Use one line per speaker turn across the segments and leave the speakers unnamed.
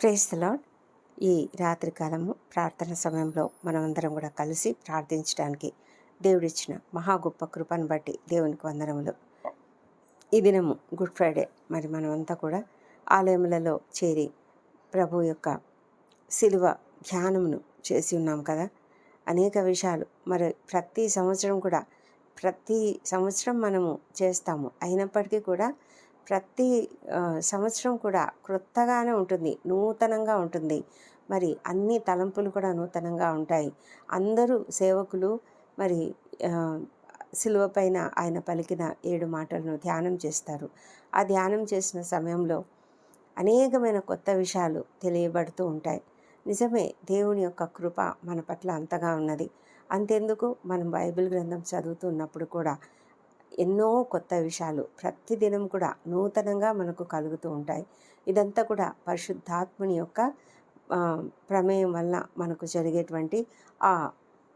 Praise lord ఈ రాత్రికాలము ప్రార్థన సమయంలో మనమందరం కూడా కలిసి ప్రార్థించడానికి దేవుడిచ్చిన మహా గొప్ప కృపను బట్టి దేవునికి వందనములు. ఈ దినము గుడ్ ఫ్రైడే. మరి మనమంతా కూడా ఆలయములలో చేరి ప్రభు యొక్క శిలువ ధ్యానమును చేసి ఉన్నాం కదా. అనేక విషయాలు. మరి ప్రతి సంవత్సరం కూడా ప్రతి సంవత్సరం మనము చేస్తాము. అయినప్పటికీ కూడా ప్రతి సంవత్సరం కూడా క్రొత్తగానే ఉంటుంది నూతనంగా ఉంటుంది. మరి అన్ని తలంపులు కూడా నూతనంగా ఉంటాయి. అందరూ సేవకులు మరి సిలువపైన శిలువ పైన ఆయన పలికిన ఏడు మాటలను ధ్యానం చేస్తారు. ఆ ధ్యానం చేసిన సమయంలో అనేకమైన కొత్త విషయాలు తెలియబడుతూ ఉంటాయి. నిజమే దేవుని యొక్క కృప మన పట్ల అంతగా ఉన్నది. అంతెందుకు? మనం బైబిల్ గ్రంథం చదువుతున్నప్పుడు కూడా ఎన్నో కొత్త విషయాలు ప్రతిదినం కూడా నూతనంగా మనకు కలుగుతూ ఉంటాయి. ఇదంతా కూడా పరిశుద్ధాత్ముని యొక్క ప్రమేయం వల్ల మనకు జరిగేటువంటి ఆ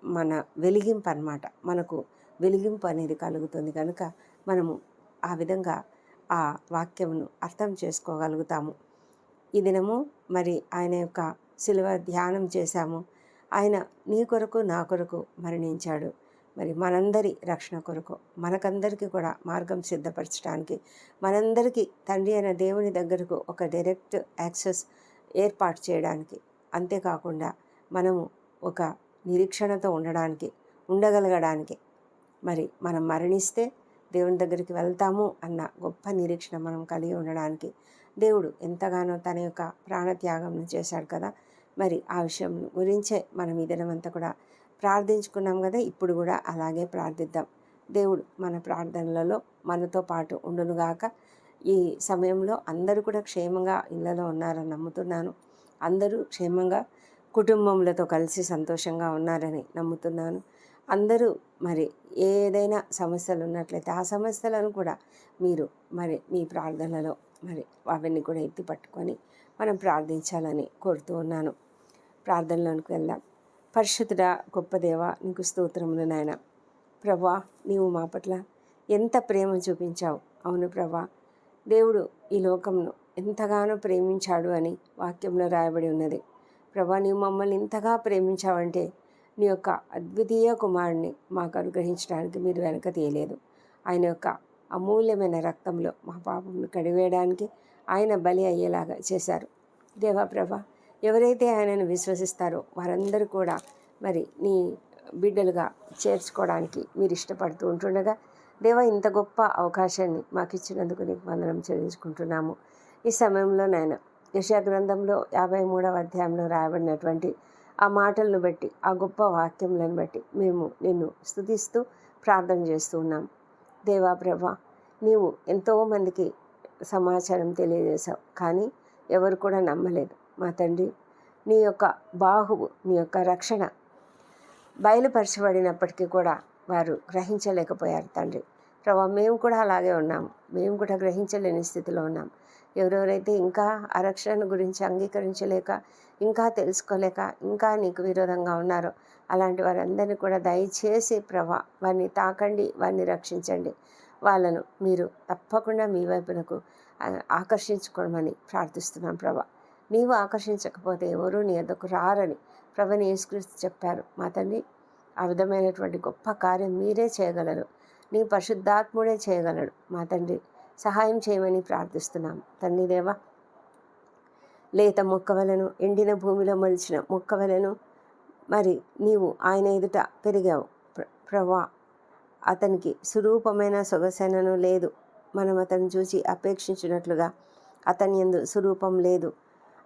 మన వెలిగింపు అన్నమాట. మనకు వెలిగింపు అనేది కలుగుతుంది కనుక మనము ఆ విధంగా ఆ వాక్యమును అర్థం చేసుకోగలుగుతాము. ఈ దినము మరి ఆయన యొక్క శిలువ ధ్యానం చేశాము. ఆయన నీ కొరకు నా కొరకు మరణించాడు. మరి మనందరి రక్షణ కొరకు మనకందరికీ కూడా మార్గం సిద్ధపరచడానికి మనందరికీ తండ్రి అయిన దేవుని దగ్గరకు ఒక డైరెక్ట్ యాక్సెస్ ఏర్పాటు చేయడానికి అంతేకాకుండా మనము ఒక నిరీక్షణతో ఉండడానికి ఉండగలగడానికి మరి మనం మరణిస్తే దేవుని దగ్గరికి వెళ్తాము అన్న గొప్ప నిరీక్షణ మనం కలిగి ఉండడానికి దేవుడు ఎంతగానో తన యొక్క ప్రాణత్యాగం చేశాడు కదా. మరి ఆ విషయం గురించే మనం ఈ దినమంతా కూడా ప్రార్థించుకున్నాం కదా ఇప్పుడు కూడా అలాగే ప్రార్థిద్దాం. దేవుడు మన ప్రార్థనలలో మనతో పాటు ఉండునుగాక ఈ సమయంలో అందరూ కూడా క్షేమంగా ఇళ్ళలో ఉన్నారని నమ్ముతున్నాను. అందరూ క్షేమంగా కుటుంబములతో కలిసి సంతోషంగా ఉన్నారని నమ్ముతున్నాను. అందరూ మరి ఏదైనా సమస్యలు ఉన్నట్లయితే ఆ సమస్యలను కూడా మీరు మరి మీ ప్రార్థనలో మరి అవన్నీ కూడా ఎత్తి పట్టుకొని మనం ప్రార్థించాలని కోరుతూ ఉన్నాను. ప్రార్థనలోనికి వెళ్దాం. పరిశుద్ధుడా గొప్ప దేవ నీకు స్తోత్రములు నాయన. ప్రభా నీవు మా పట్ల ఎంత ప్రేమ చూపించావు. అవును ప్రభా దేవుడు ఈ లోకంను ఎంతగానో ప్రేమించాడు అని వాక్యంలో రాయబడి ఉన్నది. ప్రభా నీవు మమ్మల్ని ఇంతగా ప్రేమించావంటే నీ యొక్క అద్వితీయ కుమారుణ్ణి మాకు అనుగ్రహించడానికి మీరు వెనక తీయలేదు. ఆయన యొక్క అమూల్యమైన రక్తంలో మా పాపంను కడివేయడానికి ఆయన బలి అయ్యేలాగా చేశారు. దేవా ప్రభా ఎవరైతే ఆయనను విశ్వసిస్తారో వారందరూ కూడా మరి నీ బిడ్డలుగా చేర్చుకోవడానికి మీరు ఇష్టపడుతూ ఉంటుండగా దేవా ఇంత గొప్ప అవకాశాన్ని మాకు ఇచ్చినందుకు నీకు వందనం చెల్లించుకుంటున్నాము. ఈ సమయంలో నేను యశా గ్రంథంలో యాభై మూడవ అధ్యాయంలో రాయబడినటువంటి ఆ మాటలను బట్టి ఆ గొప్ప వాక్యములను బట్టి మేము నిన్ను స్తుతిస్తూ ప్రార్థన చేస్తూ ఉన్నాం. దేవా ప్రభా నీవు ఎంతోమందికి సమాచారం తెలియజేశావు కానీ ఎవరు కూడా నమ్మలేదు. మా తండ్రి నీ యొక్క బాహువు నీ యొక్క రక్షణ బయలుపరచబడినప్పటికీ కూడా వారు గ్రహించలేకపోయారు తండ్రి. ప్రభా మేము కూడా అలాగే ఉన్నాము మేము కూడా గ్రహించలేని స్థితిలో ఉన్నాం. ఎవరెవరైతే ఇంకా ఆ రక్షణ గురించి అంగీకరించలేక ఇంకా తెలుసుకోలేక ఇంకా నీకు విరోధంగా ఉన్నారో అలాంటి వారందరినీ కూడా దయచేసి ప్రభా వారిని తాకండి వారిని రక్షించండి. వాళ్ళను మీరు తప్పకుండా మీ వైపునకు ఆకర్షించుకోమని ప్రార్థిస్తున్నాం ప్రభా. నీవు ఆకర్షించకపోతే ఎవరూ నీ వద్దకు రారని ప్రభుని యేసుక్రీస్తు చెప్పారు. మా తండ్రి ఆ విధమైనటువంటి గొప్ప కార్యం మీరే చేయగలరు. నీ పరిశుద్ధాత్ముడే చేయగలడు. మా తండ్రి సహాయం చేయమని ప్రార్థిస్తున్నాం తండ్రి దేవా లేత మొక్కవలను ఎండిన భూమిలో మలిచిన మొక్కవలను మరి నీవు ఆయన ఎదుట పెరిగావు. ప్ర- ప్రభా అతనికి సురూపమైన సొగసేనను లేదు. మనం అతన్ని చూసి అపేక్షించినట్లుగా అతని ఎందు సురూపం లేదు.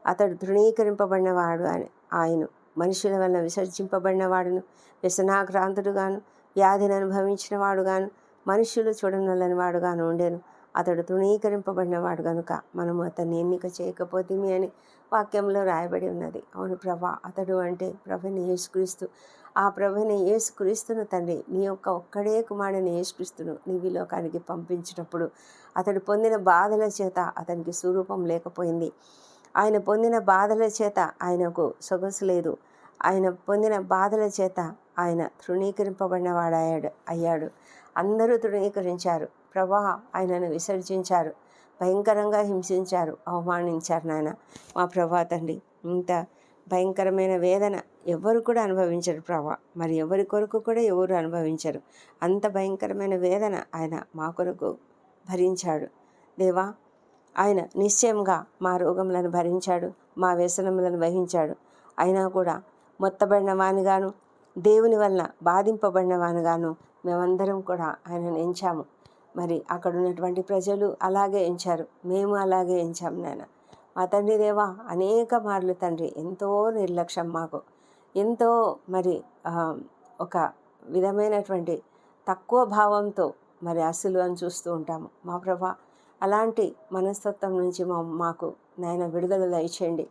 అతడు తృణీకరింపబడినవాడు అని ఆయన. మనుషుల వల్ల విసర్జింపబడినవాడును వ్యసనాక్రాంతుడుగాను వ్యాధిని అనుభవించిన వాడుగాను మనుషులు చూడనొల్లని వాడుగాను ఉండేను. అతడు తృణీకరింపబడినవాడు కనుక గనుక మనము అతన్ని ఎన్నిక చేయకపోతేమి అని వాక్యంలో రాయబడి ఉన్నది. అవును ప్రభా అతడు అంటే ప్రభుని యేసుక్రీస్తు. ఆ ప్రభుని యేసుక్రీస్తును తండ్రి నీ యొక్క ఒక్కడే కుమారుని యేసుక్రీస్తును నీ లోకానికి పంపించినప్పుడు అతడు పొందిన బాధల చేత అతనికి స్వరూపం లేకపోయింది. ఆయన పొందిన బాధల చేత ఆయనకు సొగసు లేదు. ఆయన పొందిన బాధల చేత ఆయన తృణీకరింపబడినవాడాడు అయ్యాడు. అందరూ తృణీకరించారు. ప్రభా ఆయనను విసర్జించారు. భయంకరంగా హింసించారు. అవమానించారు నాయన. మా ప్రభా తండ్రి ఇంత భయంకరమైన వేదన ఎవరు కూడా అనుభవించరు ప్రభా. మరి ఎవరి కొరకు కూడా ఎవరు అనుభవించరు. అంత భయంకరమైన వేదన ఆయన మా కొరకు భరించాడు. దేవా ఆయన నిశ్చయంగా మా రోగములను భరించాడు మా వ్యసనములను వహించాడు. అయినా కూడా మొత్తబడిన వానిగాను దేవుని వలన బాధింపబడిన వానిగాను మేమందరం కూడా ఆయనను ఎంచాము. మరి అక్కడ ఉన్నటువంటి ప్రజలు అలాగే ఎంచారు. మేము అలాగే ఎంచాము నాయన. మా తండ్రి దేవా అనేక మార్లు తండ్రి ఎంతో నిర్లక్ష్యం మాకు. ఎంతో మరి ఒక విధమైనటువంటి తక్కువ భావంతో మరి అసలు అని చూస్తూ ఉంటాము. మా ప్రభా అలాంటి మనస్తత్వం నుంచి మా మాకు నాయన విడుదల దయచేయండి.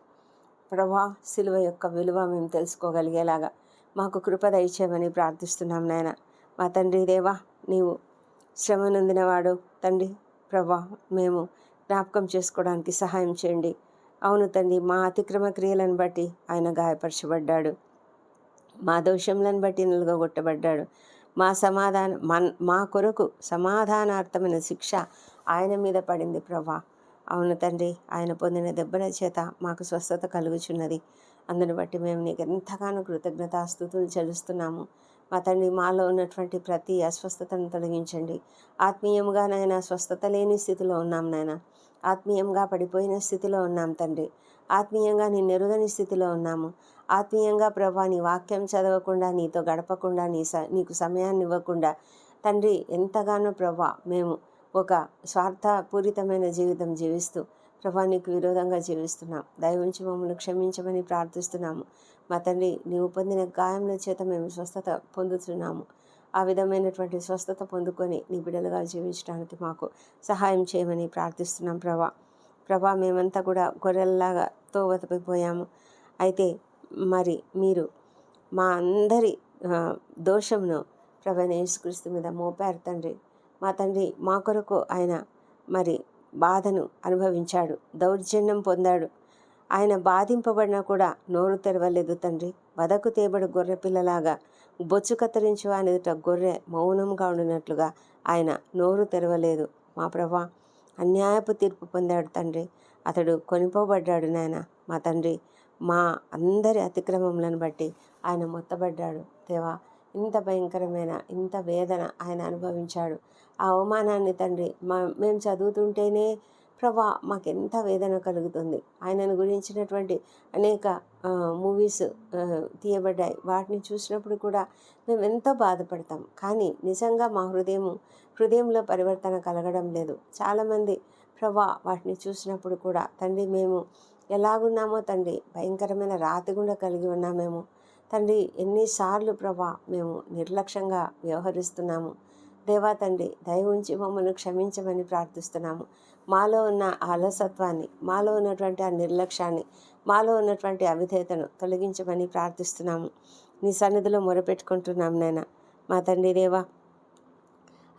ప్రభా సిలువ యొక్క విలువ మేము తెలుసుకోగలిగేలాగా మాకు కృప దయచేయమని ప్రార్థిస్తున్నాం నాయన. మా తండ్రి దేవా నీవు శ్రమ నొందినవాడు. తండ్రి ప్రభా మేము జ్ఞాపకం చేసుకోవడానికి సహాయం చేయండి. అవును తండ్రి మా అతిక్రమ క్రియలను బట్టి ఆయన గాయపరచబడ్డాడు. మా దోషములను బట్టి నిలగొట్టబడ్డాడు మా సమాధానం మన్ మా కొరకు సమాధానార్థమైన శిక్ష ఆయన మీద పడింది ప్రభా. అవును తండ్రి ఆయన పొందిన దెబ్బల చేత మాకు స్వస్థత కలుగుచున్నది. అందుని బట్టి మేము నీకు ఎంతగానో కృతజ్ఞతాస్థుతులు చెల్లిస్తున్నాము. మా తండ్రి మాలో ఉన్నటువంటి ప్రతి అస్వస్థతను తొలగించండి. ఆత్మీయంగా నాయన స్వస్థత లేని స్థితిలో ఉన్నాం నాయన. ఆత్మీయంగా పడిపోయిన స్థితిలో ఉన్నాం తండ్రి. ఆత్మీయంగా నిన్ను ఎరుగని స్థితిలో ఉన్నాము. ఆత్మీయంగా ప్రభా నీ వాక్యం చదవకుండా నీతో గడపకుండా నీ స నీకు సమయాన్ని ఇవ్వకుండా తండ్రి ఎంతగానో ప్రభా మేము ఒక స్వార్థపూరితమైన జీవితం జీవిస్తూ ప్రభా నీకు విరోధంగా జీవిస్తున్నాం. దయవుంచి మమ్మల్ని క్షమించమని ప్రార్థిస్తున్నాము. మా తండ్రి నీవు పొందిన గాయముల చేత మేము స్వస్థత పొందుతున్నాము. ఆ విధమైనటువంటి స్వస్థత పొందుకొని నీ బిడ్డలుగా జీవించడానికి మాకు సహాయం చేయమని ప్రార్థిస్తున్నాం ప్రభా. ప్రభా మేమంతా కూడా గొర్రెల్లాగా తోవతపోయాము అయితే మరి మీరు మా అందరి దోషంను దోషమును ప్రభైన యేసుక్రీస్తు మీద మోపారు తండ్రి. మా తండ్రి మా కొరకు ఆయన మరి బాధను అనుభవించాడు. దౌర్జన్యం పొందాడు. ఆయన బాధింపబడినా కూడా నోరు తెరవలేదు తండ్రి. వదకు తేబడి గొర్రె పిల్లలాగా బొచ్చు కత్తిరించు అని ఎదుట గొర్రె మౌనంగా ఉండినట్లుగా ఆయన నోరు తెరవలేదు. మా ప్రభా అన్యాయపు తీర్పు పొందాడు తండ్రి. అతడు కొనిపోబడ్డాడు నాయన. మా తండ్రి మా అందరి అతిక్రమములను బట్టి ఆయన మొత్తబడ్డాడు. దేవా ఇంత భయంకరమైన ఇంత వేదన ఆయన అనుభవించాడు. ఆ అవమానాన్ని తండ్రి మా మేము చదువుతుంటేనే ప్రభా మాకెంత వేదన కలుగుతుంది. ఆయనను గురించినటువంటి అనేక మూవీస్ తీయబడ్డాయి. వాటిని చూసినప్పుడు కూడా మేము ఎంతో బాధపడతాం. కానీ నిజంగా మా హృదయం హృదయంలో పరివర్తన కలగడం లేదు. చాలామంది ప్రభా వాటిని చూసినప్పుడు కూడా తండ్రి మేము ఎలాగున్నామో తండ్రి భయంకరమైన రాతి గుండా కలిగి ఉన్నామేమో. తండ్రి ఎన్నిసార్లు ప్రభా మేము నిర్లక్ష్యంగా వ్యవహరిస్తున్నాము. దేవా తండ్రి దయ ఉంచి మమ్మల్ని క్షమించమని ప్రార్థిస్తున్నాము. మాలో ఉన్న ఆలసత్వాన్ని అలసత్వాన్ని మాలో ఉన్నటువంటి ఆ నిర్లక్ష్యాన్ని మాలో ఉన్నటువంటి అవిధేతను తొలగించమని ప్రార్థిస్తున్నాము. నీ సన్నిధిలో మొరపెట్టుకుంటున్నాం నాయన. మా తండ్రి దేవా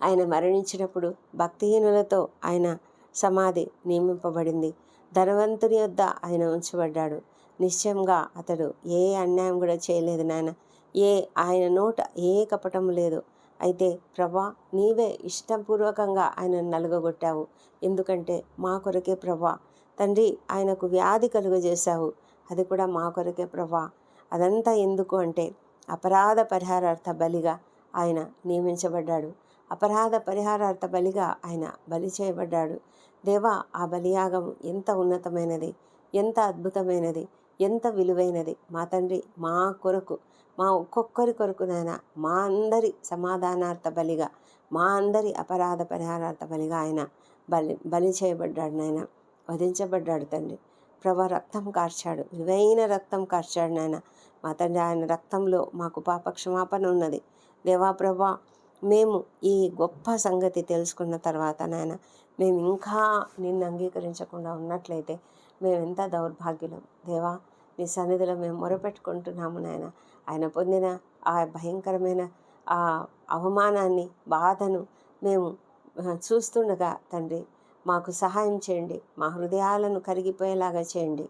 ఆయన మరణించినప్పుడు భక్తిహీనులతో ఆయన సమాధి నియమింపబడింది. ధనవంతుని వద్ద ఆయన ఉంచబడ్డాడు. నిశ్చయంగా అతడు ఏ అన్యాయం కూడా చేయలేదు నాయన. ఏ ఆయన నోట ఏ కపటం లేదు. అయితే ప్రభా నీవే ఇష్టపూర్వకంగా ఆయనను నలుగగొట్టావు. ఎందుకంటే మా కొరకే ప్రభా తండ్రి ఆయనకు వ్యాధి కలుగజేశావు. అది కూడా మా కొరకే ప్రభా. అదంతా ఎందుకు అంటే అపరాధ పరిహారార్థ బలిగా ఆయన నియమించబడ్డాడు. అపరాధ పరిహారార్థ బలిగా ఆయన బలి చేయబడ్డాడు. దేవా ఆ బలియాగం ఎంత ఉన్నతమైనది ఎంత అద్భుతమైనది. ఎంత విలువైనది. మా తండ్రి మా కొరకు మా ఒక్కొక్కరి కొరకు నాయన మా అందరి సమాధానార్థ బలిగా మా అందరి అపరాధ పరిహారార్థ బలిగా ఆయన బలి బలి చేయబడ్డాడు నాయన వధించబడ్డాడు తండ్రి. ప్రభా రక్తం కార్చాడు విలువైన రక్తం కార్చాడు నాయన. మా తండ్రి ఆయన రక్తంలో మాకు పాప క్షమాపణ ఉన్నది. దేవా ప్రభా మేము ఈ గొప్ప సంగతి తెలుసుకున్న తర్వాత నాయన మేము ఇంకా నిన్ను అంగీకరించకుండా ఉన్నట్లయితే మేము ఎంత దౌర్భాగ్యులం. దేవా నీ సన్నిధిలో మేము మొరపెట్టుకుంటున్నాము నాయన. ఆయన పొందిన ఆ భయంకరమైన ఆ అవమానాన్ని బాధను మేము చూస్తుండగా తండ్రి మాకు సహాయం చేయండి. మా హృదయాలను కరిగిపోయేలాగా చేయండి.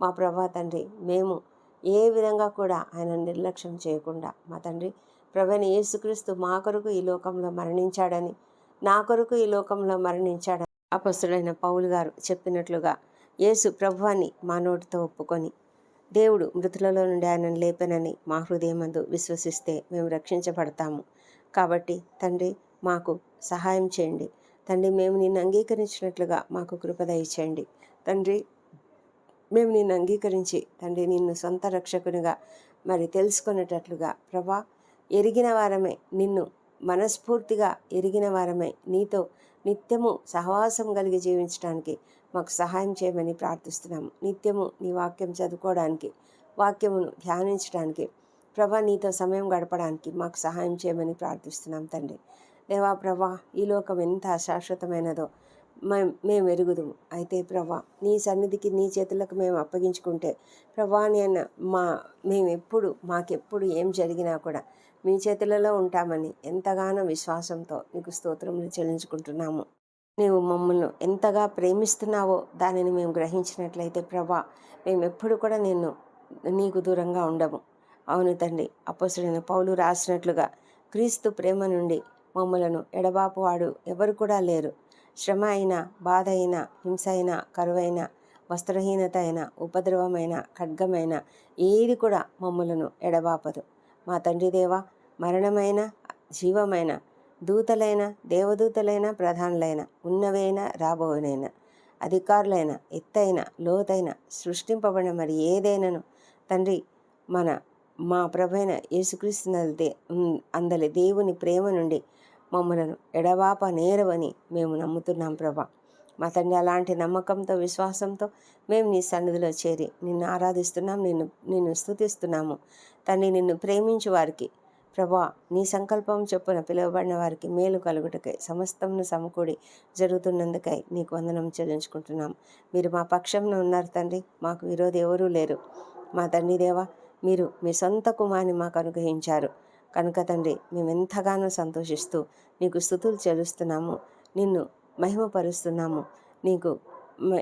మా ప్రభా తండ్రి మేము ఏ విధంగా కూడా ఆయన నిర్లక్ష్యం చేయకుండా మా తండ్రి ప్రవీణ యేసుక్రీస్తు మా కొరకు ఈ లోకంలో మరణించాడని నా కొరకు ఈ లోకంలో మరణించాడని అపస్తుడైన పౌలు గారు చెప్పినట్లుగా యేసు ప్రభువాన్ని మా నోటితో ఒప్పుకొని దేవుడు మృతులలో నుండి ఆయనను లేపనని మా హృదయమందు విశ్వసిస్తే మేము రక్షించబడతాము. కాబట్టి తండ్రి మాకు సహాయం చేయండి. తండ్రి మేము నిన్ను అంగీకరించినట్లుగా మాకు కృప దయచేయండి. తండ్రి మేము నిన్ను అంగీకరించి తండ్రి నిన్ను సొంత రక్షకునిగా మరి తెలుసుకునేటట్లుగా ప్రభా ఎరిగిన వారమే నిన్ను మనస్ఫూర్తిగా ఎరిగిన వారమే నీతో నిత్యము సహవాసం కలిగి జీవించడానికి మాకు సహాయం చేయమని ప్రార్థిస్తున్నాము. నిత్యము నీ వాక్యం చదువుకోవడానికి వాక్యమును ధ్యానించడానికి ప్రభా నీతో సమయం గడపడానికి మాకు సహాయం చేయమని ప్రార్థిస్తున్నాం తండ్రి. దేవా ప్రభా ఈ లోకం ఎంత అశాశ్వతమైనదో మేము మేము ఎరుగుదుము. అయితే ప్రభా నీ సన్నిధికి నీ చేతులకు మేము అప్పగించుకుంటే ప్రభా నేను మా మేము ఎప్పుడు మాకెప్పుడు ఏం జరిగినా కూడా మీ చేతులలో ఉంటామని ఎంతగానో విశ్వాసంతో నీకు స్తోత్రములు చెల్లించుకుంటున్నాము. నీవు మమ్మల్ని ఎంతగా ప్రేమిస్తున్నావో దానిని మేము గ్రహించినట్లయితే ప్రభా మేము ఎప్పుడు కూడా నిన్ను నీకు దూరంగా ఉండము. అవును తండ్రి అపోసుడైన పౌలు రాసినట్లుగా క్రీస్తు ప్రేమ నుండి మమ్మలను ఎడబాపువాడు ఎవరు కూడా లేరు. శ్రమ అయినా బాధ అయినా హింస అయినా కరువైన వస్త్రహీనత అయినా ఉపద్రవమైన ఖడ్గమైన ఏది కూడా మమ్మలను ఎడబాపదు. మా తండ్రి దేవా మరణమైన జీవమైన దూతలైన దేవదూతలైన ప్రధానులైన ఉన్నవైన రాబోనైన అధికారులైన ఎత్తైన లోతైన సృష్టింపబడిన మరి ఏదైనాను తండ్రి మన మా ప్రభైన యేసుక్రీస్తునదే అందలి దేవుని ప్రేమ నుండి మమ్మలను ఎడవాప నేరవని మేము నమ్ముతున్నాం ప్రభా. మా తండ్రి అలాంటి నమ్మకంతో విశ్వాసంతో మేము నీ సన్నిధిలో చేరి నిన్ను ఆరాధిస్తున్నాం నిన్ను నిన్ను స్థుతిస్తున్నాము తండ్రి నిన్ను ప్రేమించు వారికి ప్రభా నీ సంకల్పం చొప్పున పిలువబడిన వారికి మేలు కలుగుటకై సమస్తమును సమకూడి జరుగుతున్నందుకై నీకు వందనం చెల్లించుకుంటున్నాం. మీరు మా పక్షంలో ఉన్నారు తండ్రి మాకు విరోధి ఎవరూ లేరు. మా తండ్రి దేవా మీరు మీ సొంత కుమార్ని మాకు అనుగ్రహించారు. కనుక తండ్రి మేమెంతగానో సంతోషిస్తూ నీకు స్థుతులు చెల్లిస్తున్నాము నిన్ను మహిమపరుస్తున్నాము. నీకు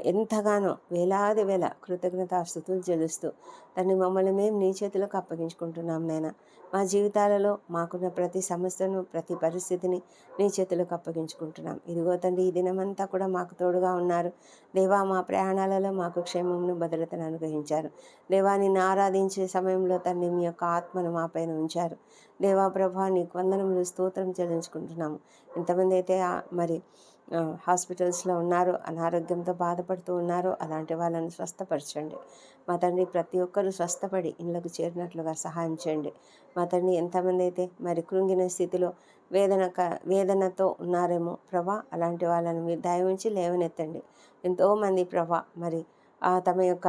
ఎంతగానో వేలాది వేల కృతజ్ఞతాస్థుతులు చెల్లిస్తూ తను మమ్మల్ని మేము నీ చేతులకు అప్పగించుకుంటున్నాం నాయన. మా జీవితాలలో మాకున్న ప్రతి సమస్యను ప్రతి పరిస్థితిని నీ చేతులకు అప్పగించుకుంటున్నాం. ఇదిగో తండ్రి ఈ దినమంతా కూడా మాకు తోడుగా ఉన్నారు. దేవా మా ప్రయాణాలలో మాకు క్షేమమును భద్రతను అనుగ్రహించారు. దేవా నిన్ను ఆరాధించే సమయంలో తండ్రి మీ యొక్క ఆత్మను మా పైన ఉంచారు. దేవా ప్రభా నీకు వందనములు స్తోత్రం చెల్లించుకుంటున్నాము. ఎంతమంది అయితే మరి హాస్పిటల్స్లో ఉన్నారో అనారోగ్యంతో బాధపడుతూ ఉన్నారో అలాంటి వాళ్ళని స్వస్థపరచండి. మా తండ్రి ప్రతి ఒక్కరూ స్వస్థపడి ఇళ్ళకు చేరినట్లుగా సహాయం చేయండి. మా తండ్రి ఎంతమంది అయితే మరి కృంగిన స్థితిలో వేదన వేదనతో ఉన్నారేమో ప్రభా అలాంటి వాళ్ళని మీరు దయవుంచి లేవనెత్తండి. ఎంతోమంది ప్రభా మరి తమ యొక్క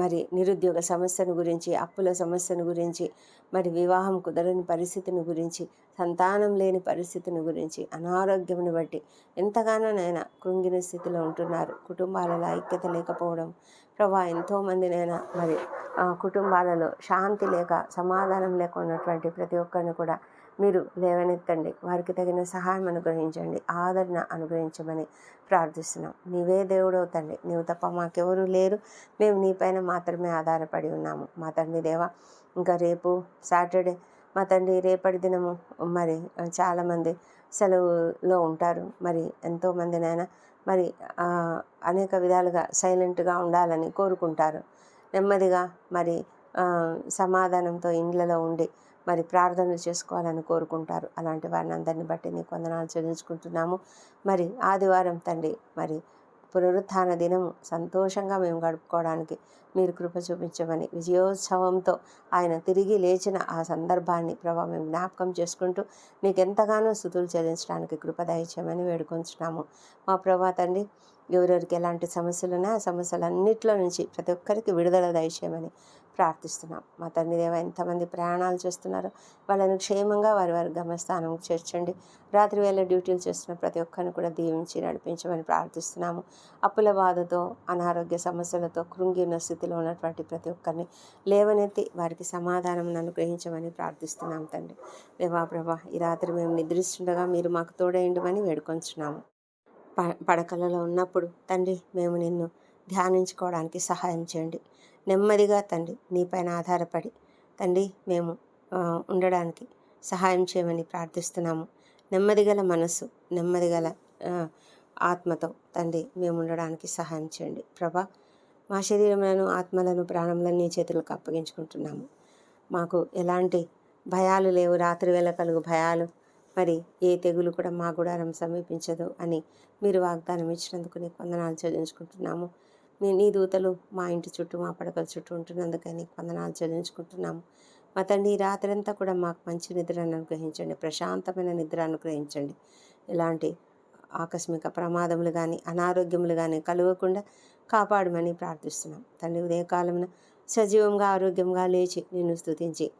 మరి నిరుద్యోగ సమస్యను గురించి అప్పుల సమస్యను గురించి మరి వివాహం కుదరని పరిస్థితిని గురించి సంతానం లేని పరిస్థితిని గురించి అనారోగ్యంని బట్టి ఎంతగానో నైనా కృంగిన స్థితిలో ఉంటున్నారు. కుటుంబాలలో ఐక్యత లేకపోవడం ప్రభా ఎంతోమందినైనా మరి కుటుంబాలలో శాంతి లేక సమాధానం లేకున్నటువంటి ప్రతి ఒక్కరిని కూడా మీరు లేవనెత్తండి. వారికి తగిన సహాయం అనుగ్రహించండి. ఆదరణ అనుగ్రహించమని ప్రార్థిస్తున్నాం. నీవే దేవుడవు తండ్రి. నీవు తప్ప మాకెవరూ లేరు. మేము నీపైన మాత్రమే ఆధారపడి ఉన్నాము. మా తండ్రి దేవా ఇంకా రేపు సాటర్డే మా తండ్రి రేపటి దినము మరి చాలామంది సెలవులో ఉంటారు. మరి ఎంతోమందినైనా మరి అనేక విధాలుగా సైలెంట్గా ఉండాలని కోరుకుంటారు. నెమ్మదిగా మరి సమాధానంతో ఇండ్లలో ఉండి మరి ప్రార్థనలు చేసుకోవాలని కోరుకుంటారు. అలాంటి వారిని అందరిని బట్టి నీకు వందనాలు చెల్లించుకుంటున్నాము. మరి ఆదివారం తండ్రి మరి పునరుత్థాన దినం సంతోషంగా మేము గడుపుకోవడానికి మీరు కృప చూపించమని విజయోత్సవంతో ఆయన తిరిగి లేచిన ఆ సందర్భాన్ని ప్రభావ మేము జ్ఞాపకం చేసుకుంటూ నీకు ఎంతగానో స్థుతులు చెల్లించడానికి కృప దయచేయమని వేడుకొంచున్నాము. మా ప్రభా తండ్రి ఎవరెవరికి ఎలాంటి సమస్యలున్నా ఆ సమస్యలన్నింటిలో నుంచి ప్రతి ఒక్కరికి విడుదల దయచేయమని ప్రార్థిస్తున్నాం. మా తండ్రి దేవ ఎంతమంది ప్రయాణాలు చేస్తున్నారో వాళ్ళని క్షేమంగా వారి వారి గమస్థానం చేర్చండి. రాత్రి వేళ డ్యూటీలు చేస్తున్న ప్రతి ఒక్కరిని కూడా దీవించి నడిపించమని ప్రార్థిస్తున్నాము. అప్పుల బాధతో అనారోగ్య సమస్యలతో కృంగి ఉన్న స్థితిలో ఉన్నటువంటి ప్రతి ఒక్కరిని లేవనెత్తి వారికి సమాధానం అనుగ్రహించమని ప్రార్థిస్తున్నాం తండ్రి. దేవా ప్రభా ఈ రాత్రి మేము నిద్రిస్తుండగా మీరు మాకు తోడేయండమని వేడుకొంచున్నాము. ప పడకలలో ఉన్నప్పుడు తండ్రి మేము నిన్ను ధ్యానించుకోవడానికి సహాయం చేయండి. నెమ్మదిగా తండ్రి నీపైన ఆధారపడి తండ్రి మేము ఉండడానికి సహాయం చేయమని ప్రార్థిస్తున్నాము. నెమ్మదిగల మనసు నెమ్మదిగల ఆత్మతో తండ్రి మేము ఉండడానికి సహాయం చేయండి. ప్రభా మా శరీరములను ఆత్మలను ప్రాణములను నీ చేతులకు అప్పగించుకుంటున్నాము. మాకు ఎలాంటి భయాలు లేవు రాత్రి వేళ కలుగు భయాలు. మరి ఏ తెగులు కూడా మా గుడారం సమీపించదు అని మీరు వాగ్దానం ఇచ్చినందుకు నీకు వందనాలు చెల్లించుకుంటున్నాము. నీ దూతలు మా ఇంటి చుట్టూ మా పడకల చుట్టూ ఉంటున్నందుకని నీకు వందనాలు చెల్లించుకుంటున్నాము. మా తండ్రి ఈ రాత్రంతా కూడా మాకు మంచి నిద్రను అనుగ్రహించండి. ప్రశాంతమైన నిద్ర అనుగ్రహించండి. ఎలాంటి ఆకస్మిక ప్రమాదములు కానీ అనారోగ్యములు కానీ కలగకుండా కాపాడమని ప్రార్థిస్తున్నాం. తండ్రి ఉదయకాలమున సజీవంగా ఆరోగ్యంగా లేచి నిన్ను స్తుతించి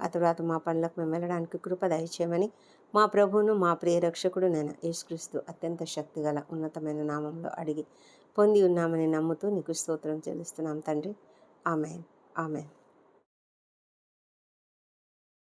ఆ తర్వాత మా పనులకు మేము వెళ్ళడానికి కృప దయచేయమని మా ప్రభువును మా ప్రియ రక్షకుడు నేను యేసుక్రీస్తు అత్యంత శక్తిగల ఉన్నతమైన నామంలో అడిగి పొంది ఉన్నామని నమ్ముతూ నీకు స్తోత్రం చెల్లిస్తున్నాం తండ్రి. ఆమెన్. ఆమెన్.